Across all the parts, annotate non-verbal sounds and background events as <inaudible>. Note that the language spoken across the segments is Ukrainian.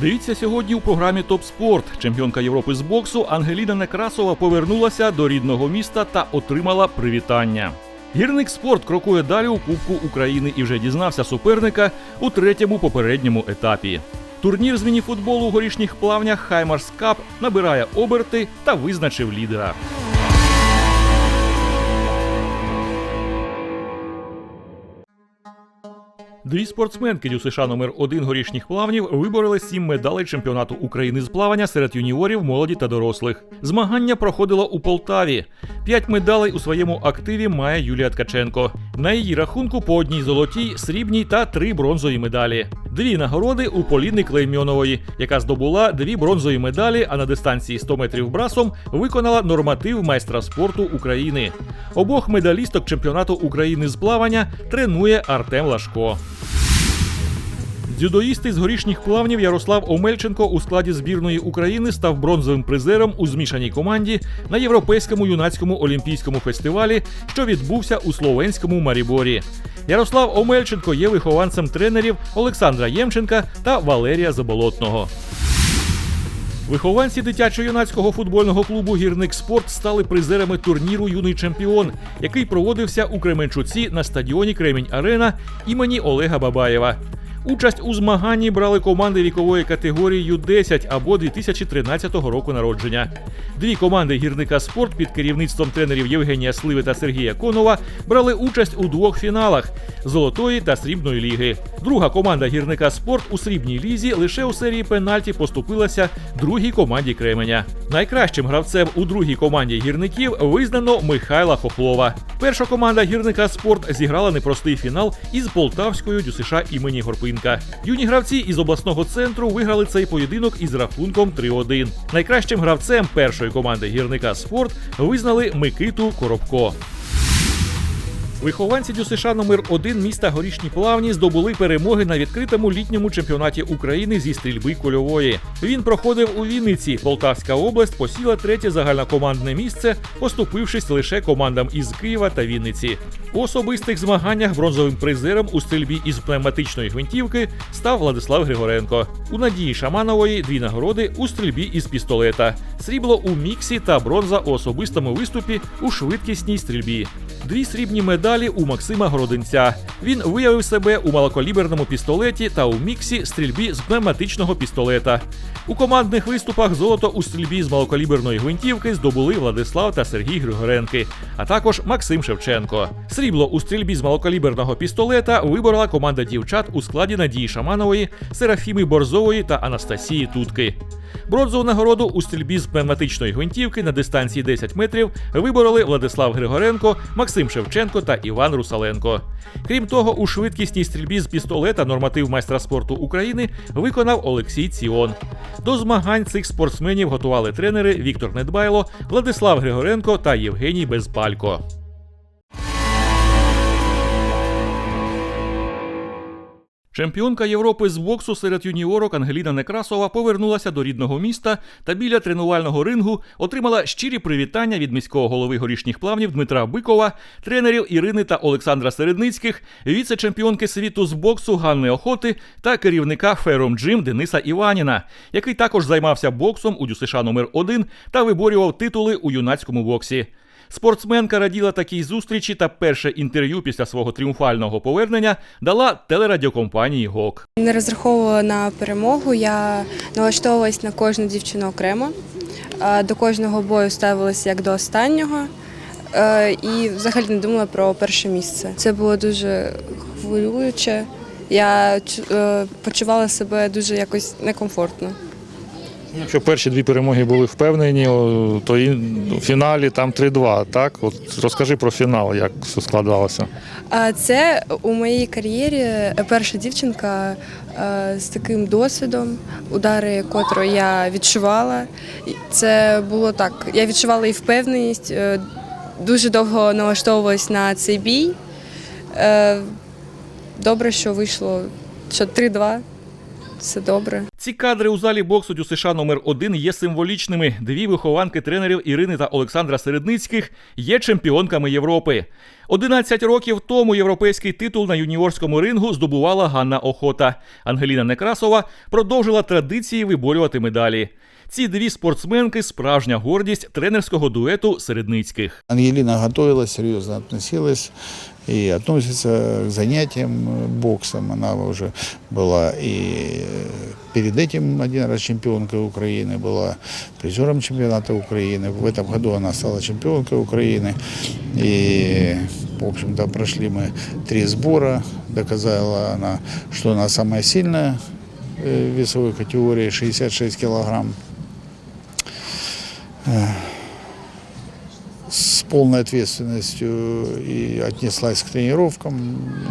Дивіться сьогодні у програмі Топ Спорт. Чемпіонка Європи з боксу Ангеліна Некрасова повернулася до рідного міста та отримала привітання. Гірник спорт крокує далі у Кубку України і вже дізнався суперника у третьому попередньому етапі. Турнір з мініфутболу у горішніх плавнях Хаймарс Кап набирає оберти та визначив лідера. Дві спортсменки ДЮСШ номер 1 горішніх плавнів вибороли сім медалей чемпіонату України з плавання серед юніорів, молоді та дорослих. Змагання проходило у Полтаві. П'ять медалей у своєму активі має Юлія Ткаченко. На її рахунку по одній золотій, срібній та три бронзові медалі. Дві нагороди у Поліни Клеймьонової, яка здобула дві бронзові медалі, а на дистанції 100 метрів брасом виконала норматив майстра спорту України. Обох медалісток чемпіонату України з плавання тренує Артем Лашко. Дзюдоїст із горішніх плавнів Ярослав Омельченко у складі збірної України став бронзовим призером у змішаній команді на європейському юнацькому олімпійському фестивалі, що відбувся у словенському Маріборі. Ярослав Омельченко є вихованцем тренерів Олександра Ємченка та Валерія Заболотного. Вихованці дитячо-юнацького футбольного клубу Гірник Спорт стали призерами турніру Юний чемпіон, який проводився у Кременчуці на стадіоні Кремінь Арена імені Олега Бабаєва. Участь у змаганні брали команди вікової категорії Ю-10 або 2013 року народження. Дві команди гірника спорт під керівництвом тренерів Євгенія Сливи та Сергія Конова брали участь у двох фіналах золотої та срібної ліги. Друга команда гірника спорт у срібній лізі лише у серії пенальті поступилася другій команді Кременя. Найкращим гравцем у другій команді гірників визнано Михайла Хохлова. Перша команда гірника спорт зіграла непростий фінал із полтавською ДЮСШ імені Горпинка. Юні гравці із обласного центру виграли цей поєдинок із рахунком 3-1. Найкращим гравцем першої команди гірника спорт визнали Микиту Коробко. Вихованці ДЮСШ номер 1 міста Горішні Плавні здобули перемоги на відкритому літньому чемпіонаті України зі стрільби кульової. Він проходив у Вінниці. Полтавська область посіла третє загальнокомандне місце, поступившись лише командам із Києва та Вінниці. У особистих змаганнях бронзовим призером у стрільбі із пневматичної гвинтівки став Владислав Григоренко. У Надії Шаманової дві нагороди у стрільбі із пістолета, срібло у міксі та бронза у особистому виступі у швидкісній стрільбі. Дві срібні медалі у Максима Городинця. Він виявив себе у малокаліберному пістолеті та у міксі стрільбі з пневматичного пістолета. У командних виступах золото у стрільбі з малокаліберної гвинтівки здобули Владислав та Сергій Григоренки, а також Максим Шевченко. Срібло у стрільбі з малокаліберного пістолета виборола команда дівчат у складі Надії Шаманової, Серафіми Борзової та Анастасії Тутки. Бронзову нагороду у стрільбі з пневматичної гвинтівки на дистанції 10 метрів вибороли Владислав Григоренко, Максим Шевченко та Іван Русаленко. Крім того, у швидкісній стрільбі з пістолета норматив майстра спорту України виконав Олексій Ціон. До змагань цих спортсменів готували тренери Віктор Недбайло, Владислав Григоренко та Євгеній Безпалько. Чемпіонка Європи з боксу серед юніорок Ангеліна Некрасова повернулася до рідного міста та біля тренувального рингу отримала щирі привітання від міського голови горішніх плавнів Дмитра Бикова, тренерів Ірини та Олександра Середницьких, віце-чемпіонки світу з боксу Ганни Охоти та керівника Фером Джим Дениса Іваніна, який також займався боксом у ДЮСШ номер 1 та виборював титули у юнацькому боксі. Спортсменка раділа такій зустрічі та перше інтерв'ю після свого тріумфального повернення дала телерадіокомпанії ГОК. Не розраховувала на перемогу. Я налаштовувалась на кожну дівчину окремо. Е, До кожного бою ставилася як до останнього. Е, І взагалі не думала про перше місце. Це було дуже хвилююче. Я е, почувала себе дуже якось некомфортно. Якщо перші дві перемоги були впевнені, то і в фіналі там 3-2, так? От розкажи про фінал, як все складалося. А це у моїй кар'єрі перша дівчинка е, з таким досвідом, удари котрої я відчувала. Це було так. Я відчувала і впевненість, е, дуже довго налаштовувалась на цей бій. Е, Добре, що вийшло, що 3-2. Все добре. Ці кадри у залі боксу у США номер 1 є символічними. Дві вихованки тренерів Ірини та Олександра Середницьких є чемпіонками Європи. 11 років тому європейський титул на юніорському рингу здобувала Ганна Охота. Ангеліна Некрасова продовжила традиції виборювати медалі. Ці дві спортсменки справжня гордість тренерського дуету Середницьких. Ангелина готовилась, серьезно относилась и относится к занятиям э, боксом. Она уже была и перед этим один раз чемпионкой Украины, была призером чемпионата Украины. В этом году она стала чемпионкой Украины. И, в общем-то, прошли мы три сбора. Доказала она, что она самая сильная э, в весовой категории 66 килограмм. с полной ответственностью и отнеслась к тренировкам.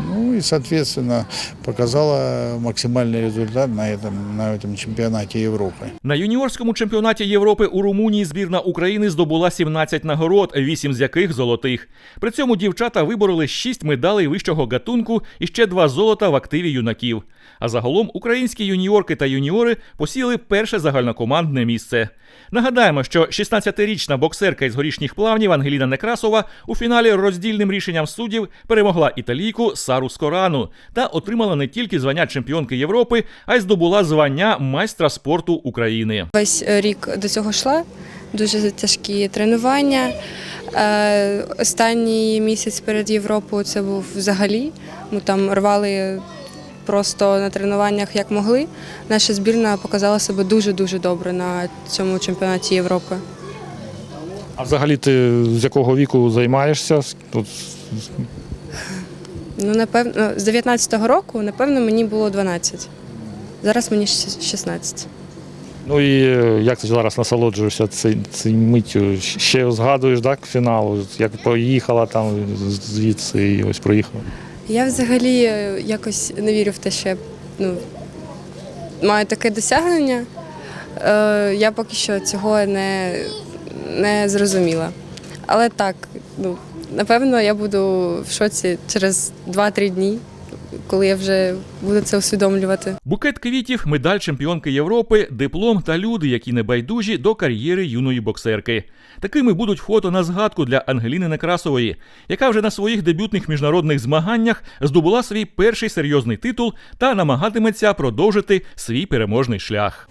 Ну и, соответственно, показала максимальный результат на этом, на этом чемпионате Европы. На юніорському чемпіонаті Європи у Румунії збірна України здобула 17 нагород, 8 з яких золотих. При цьому дівчата вибороли 6 медалей вищого гатунку і ще 2 золота в активі юнаків. А загалом українські юніорки та юніори посіли перше загальнокомандне місце. Нагадаємо, що 16-річна боксерка із горішніх плавнів Ангеліна Некрасова у фіналі роздільним рішенням суддів перемогла італійку Сару Скорану та отримала не тільки звання чемпіонки Європи, а й здобула звання майстра спорту України. Весь е, рік до цього йшла. Дуже тяжкі тренування. Е, Останній місяць перед Європою це був взагалі. Ми там рвали просто на тренуваннях як могли. Наша збірна показала себе дуже-дуже добре на цьому чемпіонаті Європи. А взагалі ти з якого віку займаєшся? Ну, напевно, з 19-го року, напевно, мені було 12. Зараз мені 16. Ну і е, як ти зараз насолоджуєшся цей миттю? Ще згадуєш так, фіналу, як поїхала там звідси і ось проїхала. Я взагалі е, якось не вірю в те, що я ну, маю таке досягнення. Е, я поки що цього не, не зрозуміла. Але так, ну, напевно, я буду в шоці через 2-3 дні, коли я вже буду це усвідомлювати. Букет квітів, медаль чемпіонки Європи, диплом та люди, які не байдужі до кар'єри юної боксерки. Такими будуть фото на згадку для Ангеліни Некрасової, яка вже на своїх дебютних міжнародних змаганнях здобула свій перший серйозний титул та намагатиметься продовжити свій переможний шлях.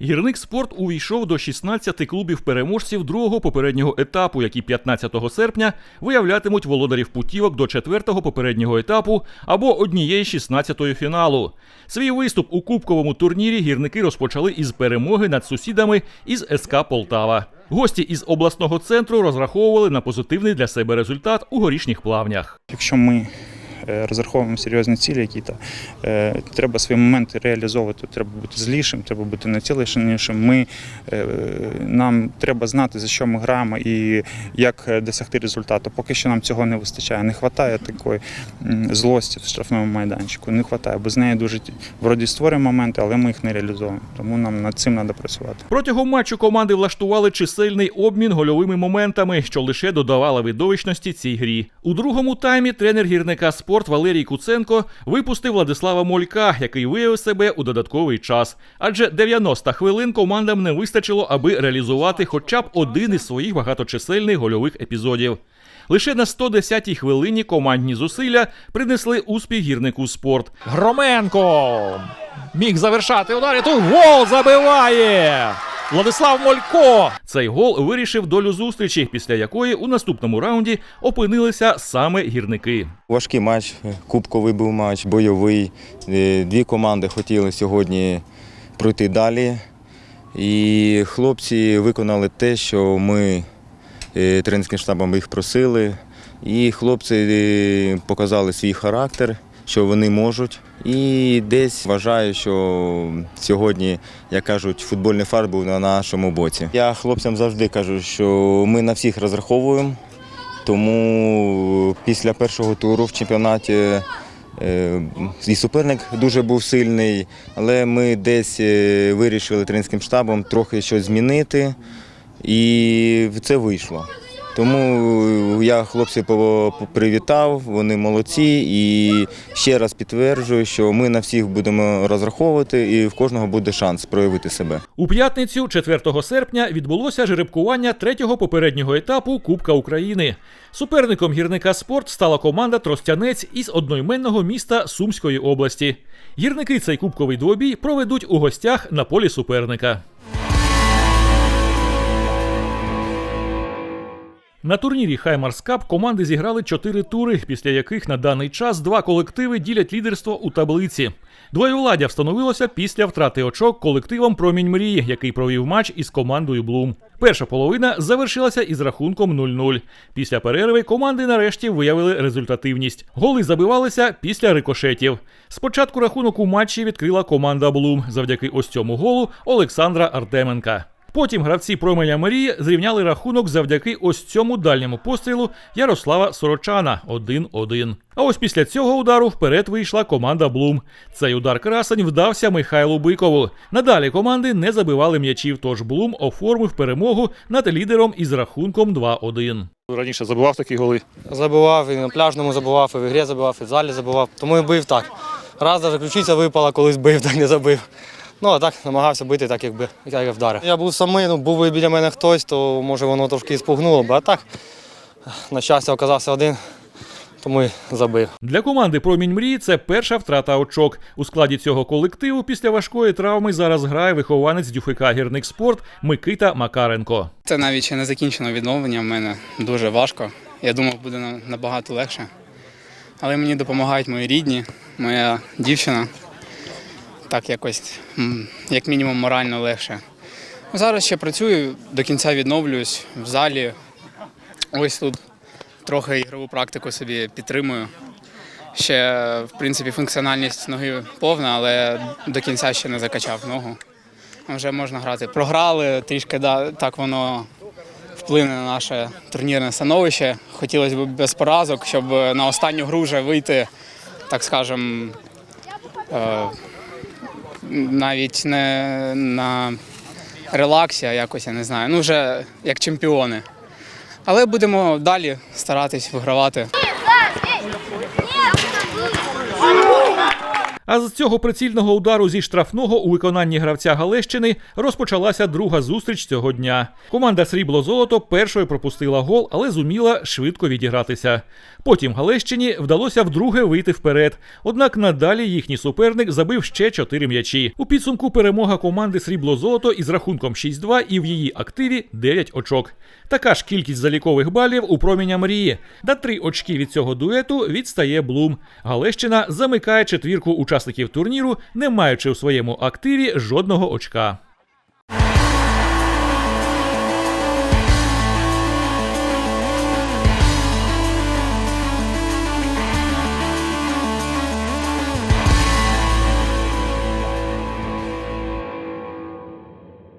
Гірник спорт увійшов до 16 клубів переможців другого попереднього етапу, які 15 серпня виявлятимуть володарів путівок до четвертого попереднього етапу або однієї 16-ї фіналу. Свій виступ у кубковому турнірі гірники розпочали із перемоги над сусідами із СК Полтава. Гості із обласного центру розраховували на позитивний для себе результат у горішніх плавнях. Якщо ми розраховуємо серйозні цілі, які то е, треба свої моменти реалізовувати. Треба бути злішим, треба бути націленішим. Ми е, нам треба знати за що ми граємо і як е, досягти результату. Поки що нам цього не вистачає. Не вистачає такої злості в штрафному майданчику. Не вистачає, бо з неї дуже вроді створюємо моменти, але ми їх не реалізовуємо. Тому нам над цим треба працювати. Протягом матчу команди влаштували чисельний обмін гольовими моментами, що лише додавало видовищності цій грі. У другому таймі тренер гірника спорт Валерій Куценко випустив Владислава Молька, який виявив себе у додатковий час. Адже 90 хвилин командам не вистачило, аби реалізувати хоча б один із своїх багаточисельних гольових епізодів. Лише на 110-й хвилині командні зусилля принесли успіх гірнику спорт. Громенко міг завершати удар. і Тут гол забиває. Владислав Молько. Цей гол вирішив долю зустрічі, після якої у наступному раунді опинилися саме гірники. Важкий матч, кубковий був матч, бойовий. Е, Дві команди хотіли сьогодні пройти далі. І хлопці виконали те, що ми е, тренерським штабом їх просили. І хлопці е, показали свій характер, що вони можуть. І десь вважаю, що сьогодні, як кажуть, футбольний фарт був на нашому боці. Я хлопцям завжди кажу, що ми на всіх розраховуємо. Тому після першого туру в чемпіонаті е, і суперник дуже був сильний, але ми десь е, вирішили тренерським штабом трохи щось змінити, і це вийшло. Тому я хлопців привітав, вони молодці і ще раз підтверджую, що ми на всіх будемо розраховувати і в кожного буде шанс проявити себе. У п'ятницю, 4 серпня, відбулося жеребкування третього попереднього етапу Кубка України. Суперником гірника спорт стала команда Тростянець із одноіменного міста Сумської області. Гірники цей кубковий двобій проведуть у гостях на полі суперника. На турнірі Хаймарс Кап команди зіграли чотири тури, після яких на даний час два колективи ділять лідерство у таблиці. Двоєвладдя встановилося після втрати очок колективом Промінь мрії, який провів матч із командою Блум. Перша половина завершилася із рахунком 0-0. Після перерви команди нарешті виявили результативність. Голи забивалися після рикошетів. Спочатку рахунок у матчі відкрила команда Блум завдяки ось цьому голу Олександра Артеменка. Потім гравці променя Марії зрівняли рахунок завдяки ось цьому дальньому пострілу Ярослава Сорочана 1-1. А ось після цього удару вперед вийшла команда Блум. Цей удар красень вдався Михайлу Бикову. Надалі команди не забивали м'ячів, тож Блум оформив перемогу над лідером із рахунком 2-1. Раніше забивав такі голи. Забивав, і на пляжному забивав, і в ігрі забивав, і в залі забивав. Тому і бив так. Раз навіть ключиця випала, колись бив, <laughs> так не забив. Ну, а так намагався бити, так якби як я вдарив. Я був самий, ну був би біля мене хтось, то може воно трошки і спугнуло б. А так, на щастя, оказався один, тому і забив. Для команди Промінь мрії це перша втрата очок. У складі цього колективу після важкої травми зараз грає вихованець Дюфика гірник спорт Микита Макаренко. Це навіть ще не закінчено відновлення в мене дуже важко. Я думав, буде набагато легше. Але мені допомагають мої рідні, моя дівчина. Так якось, як мінімум, морально легше. Зараз ще працюю, до кінця відновлююсь в залі. Ось тут трохи ігрову практику собі підтримую. Ще, в принципі, функціональність ноги повна, але до кінця ще не закачав ногу. Вже можна грати. Програли, трішки да, так воно вплине на наше турнірне становище. Хотілося б без поразок, щоб на останню гру вже вийти, так скажем, е, навіть не на релаксі, а якось я не знаю. Ну, вже як чемпіони. Але будемо далі старатись вигравати. А з цього прицільного удару зі штрафного у виконанні гравця Галещини розпочалася друга зустріч цього дня. Команда Срібло-Золото першою пропустила гол, але зуміла швидко відігратися. Потім Галещині вдалося вдруге вийти вперед. Однак надалі їхній суперник забив ще чотири м'ячі. У підсумку перемога команди Срібло-Золото із рахунком 6-2 і в її активі 9 очок. Така ж кількість залікових балів у проміня мрії. На три очки від цього дуету відстає Блум. Галещина замикає четвірку учасників турніру, не маючи у своєму активі жодного очка.